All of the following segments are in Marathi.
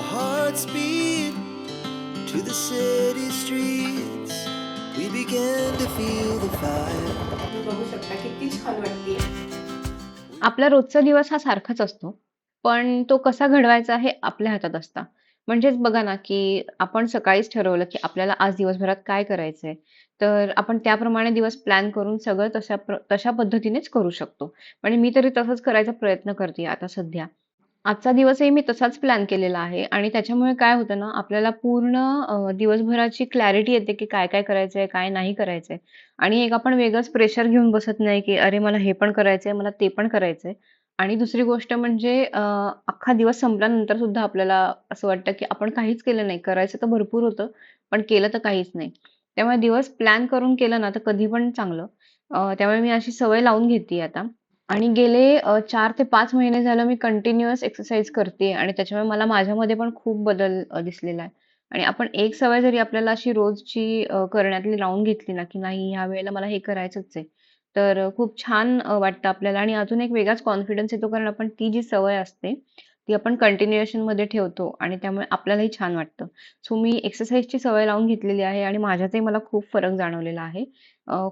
our hearts beat to the city streets. We began to feel the fire. तुम्ही बघू शकता किती छान वाटते आपला रोजचा दिवस हा सारखाच असतो. पण तो कसा घडवायचा हे आपल्या हातात असतं. म्हणजेच बघा ना, की आपण सकाळीच ठरवलं, की आपल्याला आज दिवसभरात काय करायचंय. तर आपण त्याप्रमाणे दिवस प्लॅन करून सगळं तशा प्र तशा पद्धतीनेच करू शकतो. म्हणजे मी तरी तसंच करायचा प्रयत्न करते आता सध्या. आजचा दिवसही मी तसाच प्लॅन केलेला आहे आणि त्याच्यामुळे काय होतं ना, आपल्याला पूर्ण अ, दिवसभराची क्लॅरिटी येते, की काय-काय करायचंय, काय नाही करायचंय. आणि एक आपण वेगळंच प्रेशर घेऊन बसत नाही, की अरे मला हे पण करायचंय, मला ते पण करायचंय. आणि दुसरी गोष्ट म्हणजे अ, अख्खा दिवस संपल्यानंतर सुद्धा आपल्याला असं वाटतं, की आपण काहीच केलं नाही. करायचं तर भरपूर होतं, पण केलं तर काहीच नाही. त्यामुळे दिवस प्लॅन करून केलं ना, तर कधी पण चांगलं. अ, त्यामुळे मी अशी सवय लावून घेतेय आता. आणि गेले अ, 4 ते 5 महिने झालं मी कंटिन्युअस एक्सरसाइज करतेय आणि त्याच्यामुळे मला माझ्यामध्ये पण खूप बदल अ, दिसलेला आहे. आणि आपण एक सवय जरी आपल्याला अशी रोजची अ, करण्यातली लावून घेतली ना, की नाही ह्या वेळेला मला हे करायचंच आहे. तर अ, खूप छान अ, वाटतं आपल्याला आणि अजून एक वेगळाच कॉन्फिडन्स येतो कारण आपण ती जी सवय असते, ती आपण कंटिन्युएशनमध्ये ठेवतो आणि त्यामुळे आपल्यालाही छान वाटतं. सो मी एक्सरसाइजची सवय लावून घेतलेली आहे आणि माझ्यातही मला खूप फरक जाणवलेला आहे.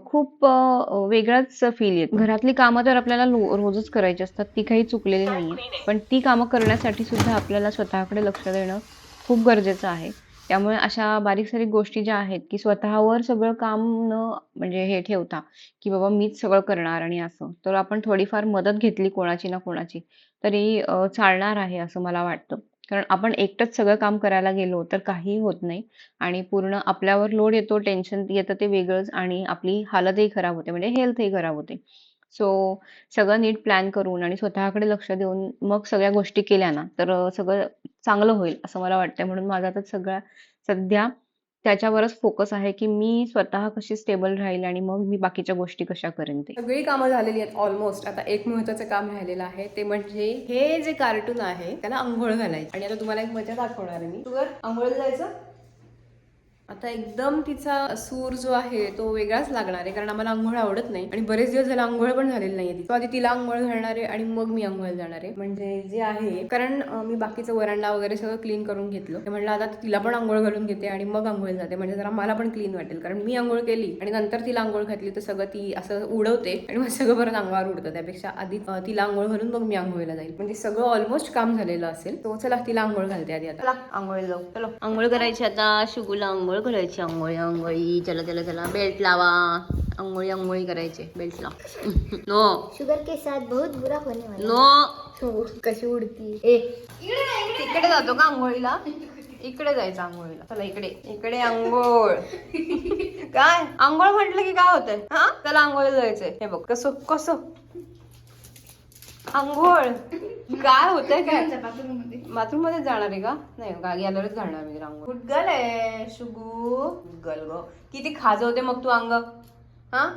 खूप वेगळाच फील येतो. घरातली कामं तर आपल्याला लो रोजच करायची असतात. ती काही चुकलेली नाही पण ती कामं करण्यासाठी सुद्धा आपल्याला स्वतःकडे लक्ष देणं खूप गरजेचं आहे. त्यामुळे अशा बारीक-सारीक गोष्टी ज्या आहेत, की स्वतःवर सगळं काम न म्हणजे हे ठेवता, की बाबा मीच सगळं करणार आणि असं. तर आपण थोडीफार मदत घेतली कोणाची ना कोणाची, तरी चालणार आहे असं मला वाटतं. कारण आपण एकटंच सगळं काम करायला गेलो, तर काहीही होत नाही आणि पूर्ण आपल्यावर लोड येतो, टेन्शन येतं ते वेगळंच आणि आपली हालतही खराब होते, म्हणजे हेल्थही खराब होते. सो सगळं नीट प्लॅन करून आणि स्वतःकडे लक्ष देऊन मग सगळ्या गोष्टी केल्या ना, तर सगळं चांगलं होईल असं मला वाटतंय. म्हणून माझा आता सगळा सध्या त्याच्यावरच फोकस आहे, की मी स्वतः कशी स्टेबल राहील आणि मग मी बाकीच्या गोष्टी कशा करेन ते. सगळी कामं झालेली आहेत ऑलमोस्ट आता एक महत्वाचं काम राहिलेलं आहे ते म्हणजे हे जे कार्टून आहे त्याला आंघोळ घालायची आणि आता तुम्हाला एक मजा दाखवणार आहे मी तुझं आंघोळ जायचं आता एकदम तिचा सूर जो आहे तो वेगळाच लागणार आहे कारण आम्हाला आंघोळ आवडत नाही. आणि बरेच दिवस झाला आंघोळ पण झालेली नाही तो आधी तिला आंघोळ घालणार आहे आणि मग मी आंघोळ जाणार आहे. म्हणजे जे आहे कारण मी बाकीचं वरांडा वगैरे सगळं क्लीन करून घेतलं. ते म्हणलं आता तिला पण आंघोळ घालून घेते आणि मग आंघोळ जाते. म्हणजे जरा मला पण क्लीन वाटेल कारण मी आंघोळ केली आणि नंतर तिला आंघोळ घातली तर सगळं ती असं उडवते आणि मग सगळं परत अंगावर उडतं. त्यापेक्षा आधी तिला आंघोळ घालून मग मी आंघोळीला जाईल. म्हणजे सगळं ऑलमोस्ट काम झालेलं असेल. तो चला तिला आंघोळ घालते आधी आता. चला आंघोळीला जाऊ. चलो. आंघोळ करायची आता शुगूला आंघोळ. करायची आंघोळी आंघोळी चला चला चला बेल्ट लावा. आंघोळी आंघोळी करायचे बेल्ट लाव. नो. शुगर के साथ बहुत बुरा होने वाला नो. है. कशी उडती ए. तिकडे जातो का आंघोळीला? इकडे जायचं आंघोळीला. चला इकडे. इकडे आंघोळ. काय? आंघोळ म्हटलं की काय होतंय? हा? त्याला आंघोळीला जायचंय. हे बघ कसं कसं? आंघोळ. काय होतंय काय? बाथरूममध्ये जाणार आहे का? नाही गॅलरीत घालणार मी रांग गुडगल आहे शुगू. गुडगल ग. किती खाजवते मग तू अंग. हा?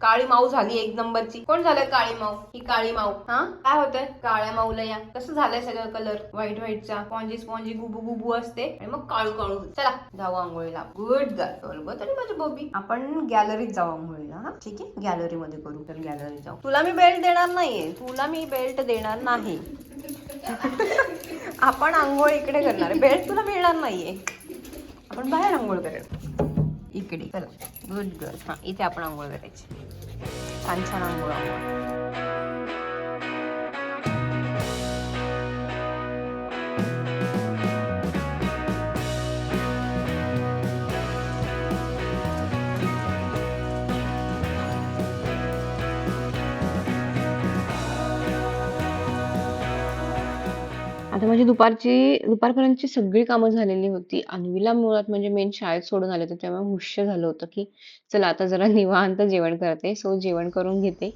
काळी माऊ झाली एक नंबरची. कोण झालं काळी माऊ? ही काळी माऊ. हा? काय होतंय? काळ्या माऊला या. कसं झालंय सगळं कलर व्हाईट व्हाईटचा स्पॉन्जी स्पॉन्जी गुबू गुबू असते. आणि मग काळू काळू चला जाऊ आंघोळीला. गुड बरोबर तरी माझी बबी. आपण गॅलरीत जाऊ आंघोळीला हा? ठीक आहे? गॅलरीमध्ये करू तर गॅलरीत जाऊ. तुला मी बेल्ट देणार नाहीये. तुला मी बेल्ट देणार नाही. आपण आंघोळ इकडे करणार बेल्ट तुला मिळणार नाहीये. आपण बाहेर आंघोळ करेल. इकडे. चला. गुड गर्ल हा इथे आपण आंघोळ करायची. छान छान आंघोळ आंघोळ आता माझी दुपारची दुपारपर्यंतची सगळी कामं झालेली होती. अन्वीला मुळात म्हणजे मेन शाळेत सोडून आले होते त्यामुळे हुश्य झालं होतं, की चला आता जरा निवांत जेवण करते. सो जेवण करून घेते.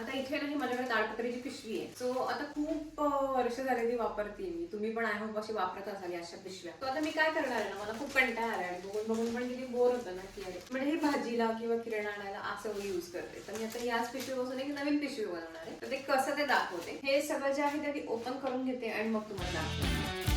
आता इथे नाही माझ्याकडे ताडपत्रीची पिशवी आहे. सो आता खूप वर्ष झाले ती वापरते मी. तुम्ही पण आय होप अशी वापरत असाल अशा पिशव्या. तो आता मी काय करणार आहे ना मला खूप कंटाळा आला आणि बघून बघून पण किती बोर होतं ना की अरे म्हणजे हे भाजीला किंवा किराणा आणायला असं यूज करते. तर मी आता याच पिशवीपासून एक नवीन पिशवी बनवणार आहे. तर ते कसं ते दाखवते. हे सगळं जे आहे ते आधी ओपन करून घेते आणि मग तुम्हाला दाखवते.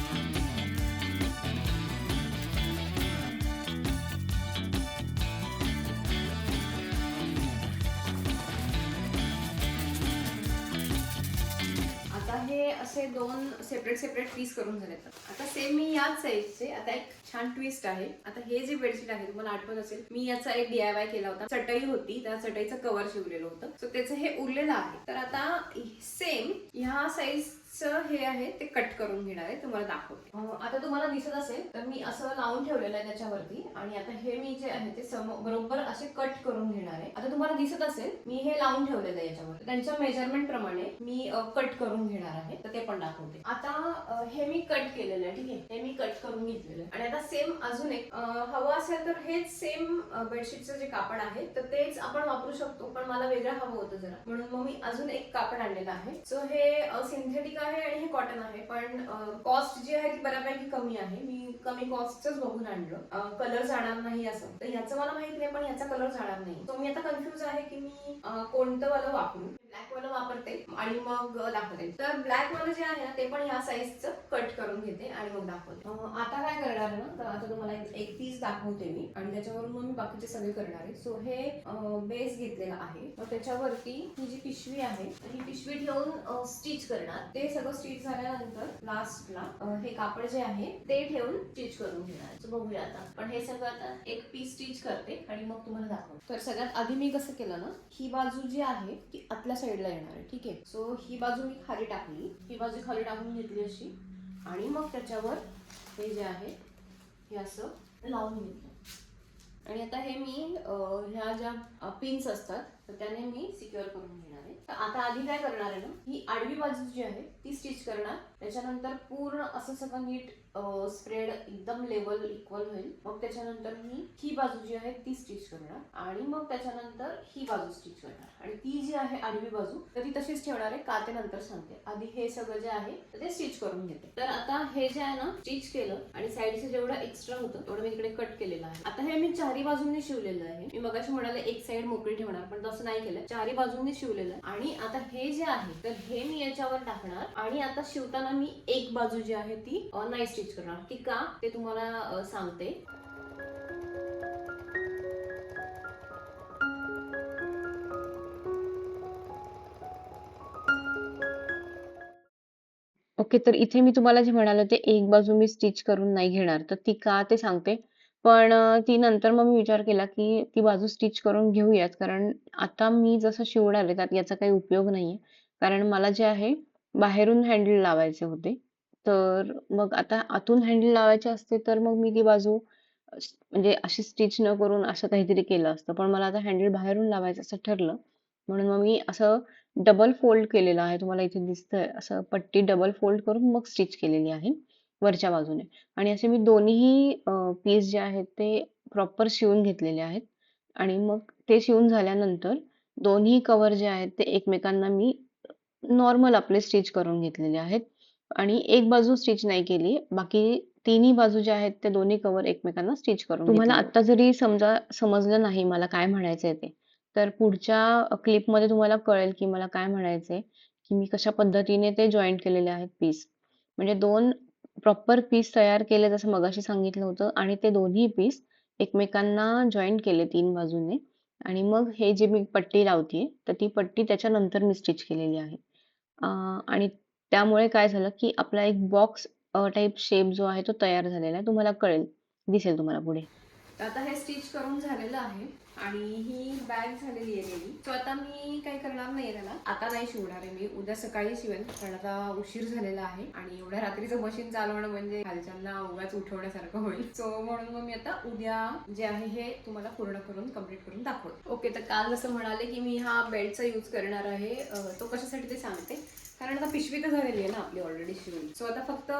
असे दोन सेपरेट सेपरेट पीस करून झाले आता सेम मी याच साईजचे आता एक छान ट्विस्ट आहे. आता हे जे बेडशीट आहे तुम्हाला आठवत असेल मी याचा एक डीआयवाय केला होता. चटई होती त्या चटईचं कव्हर शिवलेलं होतं. सो त्याचं हे उरलेलं आहे. तर आता सेम ह्या साईज हे आहे ते कट करून घेणार आहे. तुम्हाला दाखवते. आता तुम्हाला दिसत असेल तर मी असं लावून ठेवलेलं आहे त्याच्यावरती. आणि आता हे मी जे आहे ते सम बरोबर असे कट करून घेणार आहे. आता तुम्हाला दिसत असेल मी हे लावून ठेवलेलं आहे याच्यावर. त्यांच्या मेजरमेंट प्रमाणे मी कट करून घेणार आहे. तर ते पण दाखवते. आता हे मी कट केलेलं आहे ठीक आहे? हे मी कट करून घेतलेलं आहे. आणि आता सेम अजून एक. हवं असेल तर हेच सेम बेडशीटचं जे कापड आहे तर तेच आपण वापरू शकतो पण मला वेगळं हवं होतं जरा. म्हणून मग मी अजून एक कापड आणलेलं आहे. सो हे सिंथेटिक आहे आणि हे कॉटन आहे पण कॉस्ट जी आहे ती बऱ्यापैकी कमी आहे. मी कमी कॉस्टच बघून आणलं. कलर जाणार नाही असं. तर ह्याचं मला माहीत नाही पण ह्याचा कलर जाणार नाही. सो मी आता कन्फ्युज आहे की मी कोणतं वालं वापरू. ब्लॅक वालं वापरते आणि मग दाखवते. तर ब्लॅक वालं जे आहे ना ते पण ह्या साईजचं कट करून घेते आणि मग दाखवते. आता काय करणार ना तर आता तुम्हाला एक- पीस दाखवते मी. आणि त्याच्यावरून मग मी बाकीचे सगळे करणार आहे. सो हे बेस घेतलेला आहे. मग त्याच्यावरती ही जी पिशवी आहे ही पिशवी ठेवून स्टिच करणार. ते सगळं स्टिच झाल्यानंतर लास्टला हे कापड जे आहे ते ठेवून स्टिच करून घेणार सो बघूया आता. पण हे सगळं आता एक पीस स्टिच करते आणि मग तुम्हाला दाखवते. तर सगळ्यात आधी मी कसं केलं ना ही बाजू जी आहे ती आतल्या साईडला येणार आहे. ठीक आहे? सो ही बाजू मी खाली टाकली. ही बाजू खाली टाकून घेतली अशी. आणि मग त्याच्यावर हे जे आहे हे असं लावून घेतलं. आणि आता हे मी ह्या ज्या पिन्स असतात तर त्याने मी सिक्युअर करून घेणार आहे. तर आता आधी काय करणार आहे ना ही आडवी बाजू जी आहे ती स्टिच करणार. त्याच्यानंतर पूर्ण असं सगळं नीट स्प्रेड एकदम लेवल इक्वल होईल. मग त्याच्यानंतर मी ही बाजू जी आहे ती स्टिच करणार. आणि मग त्याच्यानंतर ही बाजू स्टिच करणार. आणि ती जी आहे आडवी बाजू तर ती तशीच ठेवणार आहे का ते नंतर सांगते. आधी हे सगळं जे आहे ते स्टिच करून घेते. तर आता हे जे आहे ना स्टिच केलं आणि साईडचं जेवढं एक्स्ट्रा होतं तेवढं मी इकडे कट केलेलं आहे. आता हे मी चारी बाजूंनी शिवलेलं आहे. मी मगाशी म्हणाले एक साईड मोकळी ठेवणार पण तसं नाही केलं. चारी बाजूंनी शिवलेलं. आहे आणि आता हे जे आहे तर हे मी याच्यावर टाकणार. आणि आता शिवताना मी एक बाजू जी आहे ती नाही स्टिच करणार ती का ते तुम्हाला सांगते ओके. तर इथे मी तुम्हाला जे म्हणाले ते एक बाजू मी स्टिच करून नाही घेणार. तर ती का ते सांगते. पण ती नंतर मग मी विचार केला, की ती बाजू स्टिच करून घेऊयात. कारण आता मी जसं शिवणार आहे त्यात याचा काही उपयोग नाहीये. कारण मला जे आहे बाहेरून हँडल लावायचे होते. तर मग आता आतून हँडल लावायचे असते तर मग मी ती बाजू म्हणजे अशी स्टिच न करून असं काहीतरी केलं असतं. पण मला आता हँडल बाहेरून लावायचं असं ठरलं. म्हणून मग मी असं डबल फोल्ड केलेलं आहे. तुम्हाला इथे दिसतंय असं पट्टी डबल फोल्ड करून मग स्टिच केलेली आहे वरच्या बाजूने. आणि असे मी दोन्हीही पीस जे आहेत ते प्रॉपर शिवून घेतलेले आहेत. आणि मग ते शिवून झाल्यानंतर दोन्ही कव्हर जे आहेत ते एकमेकांना मी नॉर्मल आपले स्टिच करून घेतलेले आहेत. आणि एक बाजू स्टिच नाही केली. बाकी तिन्ही बाजू ज्या आहेत ते दोन्ही कव्हर एकमेकांना स्टिच करून तुम्हाला. आत्ता जरी समजा समजलं नाही मला काय म्हणायचंय ते, तर पुढच्या क्लिपमध्ये तुम्हाला कळेल, की मला काय म्हणायचंय, की मी कशा पद्धतीने ते जॉइंट केलेले आहेत पीस. म्हणजे 2 प्रॉपर पीस तयार केले जसं मगाशी सांगितलं होतं आणि ते दोन्ही पीस एकमेकांना जॉइंट केले 3 बाजूने आणि मग हे जे मी पट्टी लावतीये, तर ती पट्टी त्याच्यानंतर मी स्टिच केलेली आहे. आणि त्यामुळे काय झालं, की आपला एक बॉक्स टाइप शेप जो आहे तो तयार झालेला आहे. तुम्हाला कळेल, दिसेल तुम्हाला पुढे. आता हे स्टिच करून झालेलं आहे आणि ही बॅग झालेली आहे रेडी सो आता मी काही करणार नाहीये त्याला. आता नाही शिवणार आहे मी. उद्या सकाळी शिवेन कारण आता उशीर झालेला आहे आणि एवढ्या रात्रीचं मशीन चालवणं म्हणजे खालच्यांना उगाच उठवण्यासारखं होईल. सो म्हणून मग मी आता उद्या जे आहे हे तुम्हाला पूर्ण करून कंप्लीट करून दाखवते. ओके तर काल जसं म्हणाले की मी हा बेल्टचा यूज करणार आहे. तो कशासाठी ते सांगते. कारण आता पिशवी तर झालेली आहे ना आपली ऑलरेडी शिवून. सो आता फक्त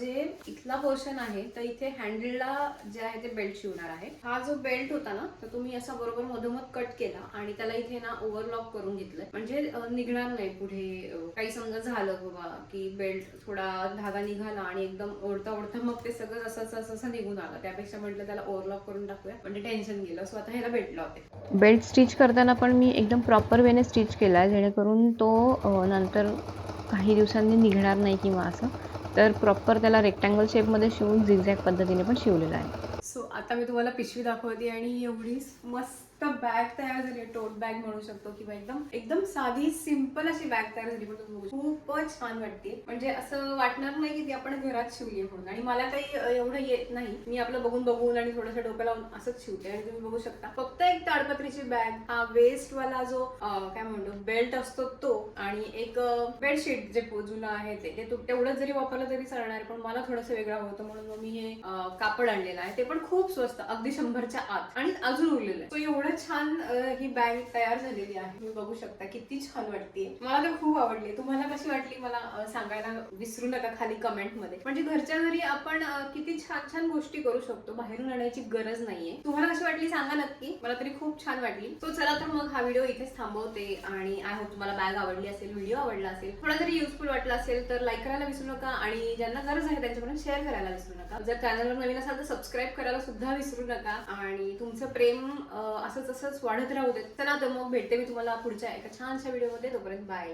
जे इथला पोर्शन आहे तर इथे हँडलला जे आहे ते बेल्ट शिवणार आहे. हा जो बेल्ट होता ना तर तुम्ही असा बरोबर मधोमध कट केला आणि त्याला इथे ना ओव्हरलॉक करून घेतलंय. म्हणजे निघणार नाही पुढे काही समजा झालं बाबा की बेल्ट थोडा धागा निघाला आणि एकदम ओढता ओढता मग ते सगळं असं असं असं निघून आलं. त्यापेक्षा म्हटलं त्याला ओव्हरलॉक करून टाकूया. म्हणजे टेन्शन गेलं. सो आता ह्याला बेल्ट लावते. बेल्ट स्टिच करताना पण मी एकदम प्रॉपर वेने स्टिच केलाय जेणेकरून तो नंतर काही दिवसांनी निघणार नाही किंवा असं. तर प्रॉपर त्याला रेक्टँगल शेपमध्ये शिवून झिगझॅग पद्धतीने पण शिवलेलं आहे. सो आता मी तुम्हाला पिशवी दाखवते आणि एवढी मस्त मस्त बॅग तयार झाली टोट बॅग म्हणू शकतो किंवा एकदम एकदम साधी सिंपल अशी बॅग तयार झाली पण तुम्ही खूपच छान वाटते. म्हणजे असं वाटणार नाही की ती आपण घरात शिवली म्हणून. आणि मला काही एवढं येत नाही. मी आपलं बघून बघून आणि थोडंसं डोकं लावून असंच शिवते. आणि तुम्ही बघू शकता. फक्त एक ताडपत्रीची बॅग हा वेस्ट वाला जो काय म्हणतो बेल्ट असतो तो आणि एक बेडशीट जे जुनं आहे ते तेवढंच जरी वापरलं तरी चालणार पण मला थोडंसं वेगळं होतं. म्हणून मग मी हे कापड आणलेलं आहे. ते पण खूप स्वस्त अगदी शंभरच्या आत आणि अजून उरलेलं आहे. तो एवढं छान ही बॅग तयार झालेली आहे. तुम्ही बघू शकता किती छान वाटते मला तर खूप आवडली. तुम्हाला कशी वाटली मला सांगायला विसरू नका खाली कमेंटमध्ये म्हणजे घरच्या घरी आपण किती छान छान गोष्टी करू शकतो. बाहेरून आणायची गरज नाहीये. तुम्हाला कशी वाटली सांगा नक्की. मला तरी खूप छान वाटली. तो चला तर मग हा व्हिडिओ इथेच थांबवते आणि आय होप तुम्हाला बॅग आवडली असेल व्हिडिओ आवडला असेल थोडा जरी युजफुल वाटला असेल तर लाईक करायला विसरू नका आणि ज्यांना गरज आहे त्यांच्यापर्यंत शेअर करायला विसरू नका. जर चॅनलवर नवीन असाल तर सबस्क्राईब करायला सुद्धा विसरू नका आणि तुमचं प्रेम असं असंच असंच वाढत राहू देत. चला तर मग भेटते मी तुम्हाला पुढच्या एका छानशा व्हिडिओमध्ये तोपर्यंत बाय